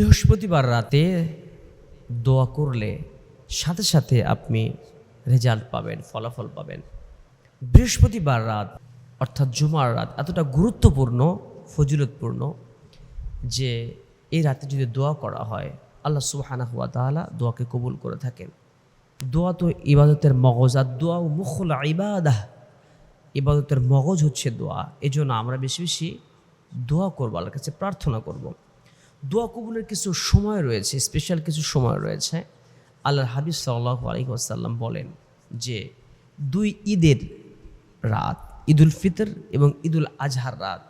বৃহস্পতিবার রাতে দোয়া করলে সাথে সাথে আপনি রেজাল্ট পাবেন, ফলাফল পাবেন। বৃহস্পতিবার রাত, অর্থাৎ জুমার রাত, এতটা গুরুত্বপূর্ণ, ফজিলতপূর্ণ যে এই রাতে যদি দোয়া করা হয়, আল্লাহ সুহানা হুয়া তাআলা দোয়াকে কবুল করে থাকেন। দোয়া তো ইবাদতের মগজ, আর দোয়া মুখল ইবাদাহ। ইবাদতের মগজ হচ্ছে দোয়া। এই জন্য আমরা বেশি বেশি দোয়া করব, আল্লাহর কাছে প্রার্থনা করব। দোয়া কবুলের কিছু সময় রয়েছে স্পেশাল কিছু সময় রয়েছে। আল্লাহর হাবিব সাল্লাহ আলহিহাসাল্লাম বলেন যে, দুই ঈদের রাত, ঈদুল ফিতর এবং ঈদুল আজহার রাত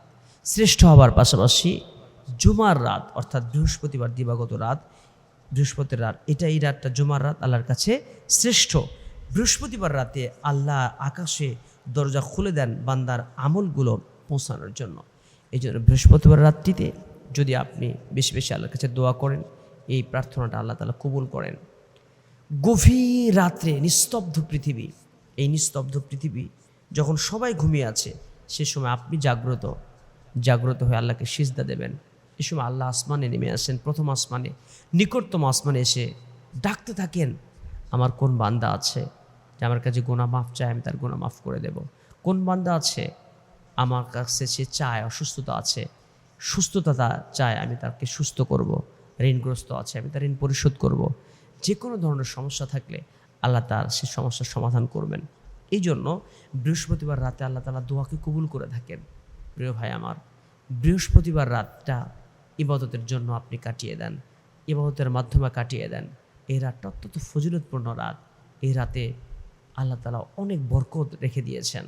শ্রেষ্ঠ হবার পাশাপাশি জুমার রাত, অর্থাৎ বৃহস্পতিবার দিবাগত রাত বৃহস্পতির রাত এটা এই রাতটা জুমার রাত আল্লাহর কাছে শ্রেষ্ঠ। বৃহস্পতিবার রাতে আল্লাহ আকাশে দরজা খুলে দেন বান্দার আমলগুলো পৌঁছানোর জন্য। এই জন্য বৃহস্পতিবার রাত্রিতে যদি আপনি বেশি বেশি আল্লাহর কাছে দোয়া করেন, এই প্রার্থনাটা আল্লাহ তালা কবুল করেন। গভীর রাত্রে নিস্তব্ধ পৃথিবী, এই নিস্তব্ধ পৃথিবী যখন সবাই ঘুমিয়ে আছে, সে সময় আপনি জাগ্রত জাগ্রত হয়ে আল্লাহকে সিজদা দেবেন। এ সময় আল্লাহ আসমানে নেমে আসেন, প্রথম আসমানে, নিকটতম আসমানে এসে ডাকতে থাকেন, আমার কোন বান্দা আছে যে আমার কাছে গোনা মাফ চায়, আমি তার গোনা মাফ করে দেব? কোন বান্দা আছে আমার কাছে সে চায়, অসুস্থতা আছে সুস্থতা চায়, আমি তাকে সুস্থ করব, ঋণগ্রস্ত আছে, আমি তার ঋণ পরিশোধ করব। যে কোনো ধরনের সমস্যা থাকলে আল্লাহ তার সে সমস্যার সমাধান করবেন। এই জন্য বৃহস্পতিবার রাতে আল্লাহ তালা দোয়াকে কবুল করে থাকেন। প্রিয় ভাই আমার, বৃহস্পতিবার রাতটা ইবাদতের জন্য আপনি কাটিয়ে দেন, ইবাদতের মাধ্যমে কাটিয়ে দেন। এই রাতটা অত্যন্ত ফজিলতপূর্ণ রাত। এই রাতে আল্লাহ তালা অনেক বরকত রেখে দিয়েছেন।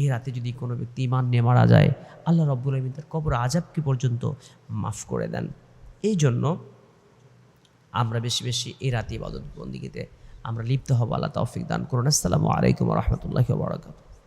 এই রাতে যদি কোনো ব্যক্তি ইমান নিয়ে মারা যায়, আল্লাহ রব্বুল আলমিন তার কবর আজাবকে পর্যন্ত মাফ করে দেন। এই জন্য আমরা বেশি বেশি এই রাতে ইবাদত বন্দিগিতে আমরা লিপ্ত হব। আল্লাহ তৌফিক দান করুন। আসসালামু আলাইকুম রহমতুল্লাহ বারকাত